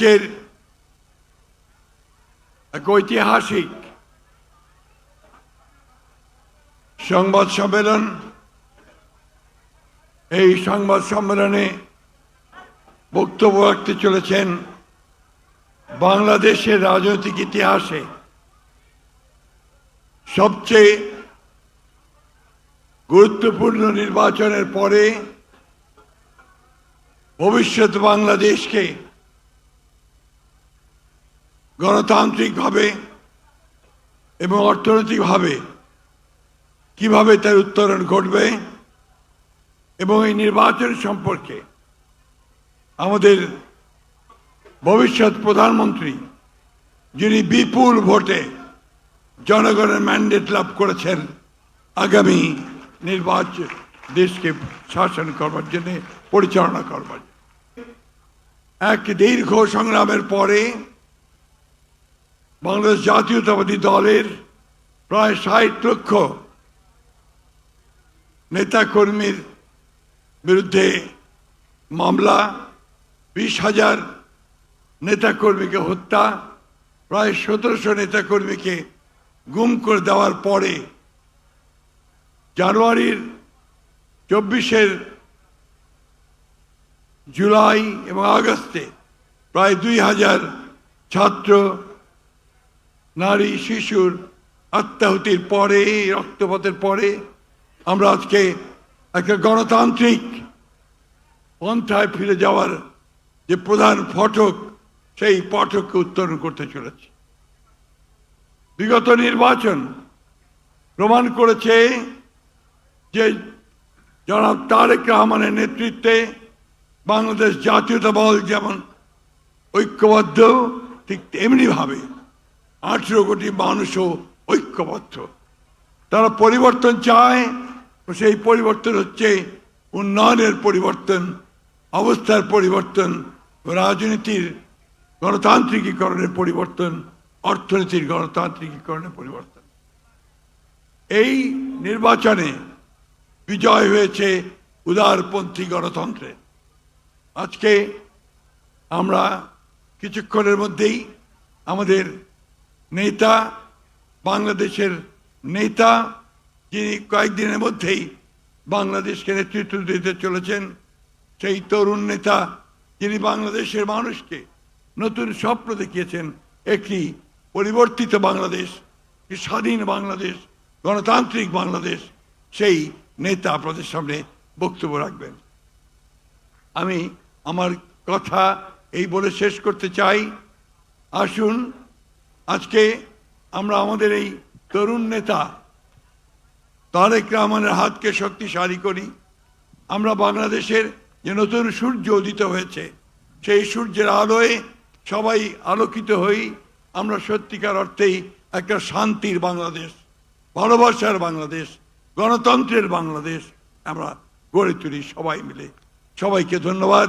আজকের এক ঐতিহাসিক সংবাদ সম্মেলন এই সংবাদ সম্মেলনে বক্তব্য রাখতে চলেছেন বাংলাদেশের রাজনৈতিক ইতিহাসে সবচেয়ে গুরুত্বপূর্ণ নির্বাচনের পরে ভবিষ্যৎ বাংলাদেশকে গণতান্ত্রিকভাবে এবং অর্থনৈতিকভাবে কীভাবে তার উত্তরণ ঘটবে এবং এই নির্বাচন সম্পর্কে আমাদের ভবিষ্যৎ প্রধানমন্ত্রী যিনি বিপুল ভোটে জনগণের ম্যান্ডেট লাভ করেছেন আগামী নির্বাচন দেশকে শাসন করবার জন্য, পরিচালনা করবার এক দীর্ঘ সংগ্রামের পরে বাংলাদেশ জাতীয়তাবাদী দলের প্রায় ষাট লক্ষ নেতাকর্মীর বিরুদ্ধে মামলা, বিশ হাজার নেতাকর্মীকে হত্যা, প্রায় সতেরোশো নেতাকর্মীকে গুম করে দেওয়ার পরে জানুয়ারির চব্বিশের জুলাই এবং আগস্টে প্রায় দুই হাজার ছাত্র নারী, শিশুর আত্মাহুতির পরে, রক্তপাতের পরে, আমরা আজকে একটা গণতান্ত্রিক পন্থায় ফিরে যাওয়ার যে প্রধান ফটক, সেই ফটককে উত্তরণ করতে চলেছে। বিগত নির্বাচন প্রমাণ করেছে যে জনাব তারেক রহমানের নেতৃত্বে বাংলাদেশ জাতীয়তা দল যেমন ঐক্যবদ্ধ, ঠিক তেমনিভাবে আঠেরো কোটি মানুষও ঐক্যবদ্ধ। তারা পরিবর্তন চায় সেই পরিবর্তন হচ্ছে উন্নয়নের পরিবর্তন, অবস্থার পরিবর্তন, রাজনীতির গণতান্ত্রিকীকরণের পরিবর্তন, অর্থনীতির গণতান্ত্রিকীকরণের পরিবর্তন। এই নির্বাচনে বিজয় হয়েছে উদারপন্থী গণতন্ত্রে। আজকে আমরা কিছুক্ষণের মধ্যেই আমাদের নেতা, বাংলাদেশের নেতা, যিনি কয়েকদিনের মধ্যেই বাংলাদেশকে নেতৃত্ব দিতে চলেছেন, সেই তরুণ নেতা যিনি বাংলাদেশের মানুষকে নতুন স্বপ্ন দেখিয়েছেন, একটি পরিবর্তিত বাংলাদেশ স্বাধীন বাংলাদেশ, গণতান্ত্রিক বাংলাদেশ, সেই নেতা আপনাদের সামনে বক্তব্য রাখবেন। আমি আমার কথা এই বলে শেষ করতে চাই। আসুন আজকে আমরা আমাদের এই তরুণ নেতা তারেক রহমানের হাতকে শক্তিশালী করি। আমরা বাংলাদেশের যে নতুন সূর্য উদিত হয়েছে, সেই সূর্যের আলোয় সবাই আলোকিত হই। আমরা সত্যিকার অর্থেই একটা শান্তির বাংলাদেশ, ভালোবাসার বাংলাদেশ, গণতন্ত্রের বাংলাদেশ আমরা গড়ে তুলি সবাই মিলে। সবাইকে ধন্যবাদ।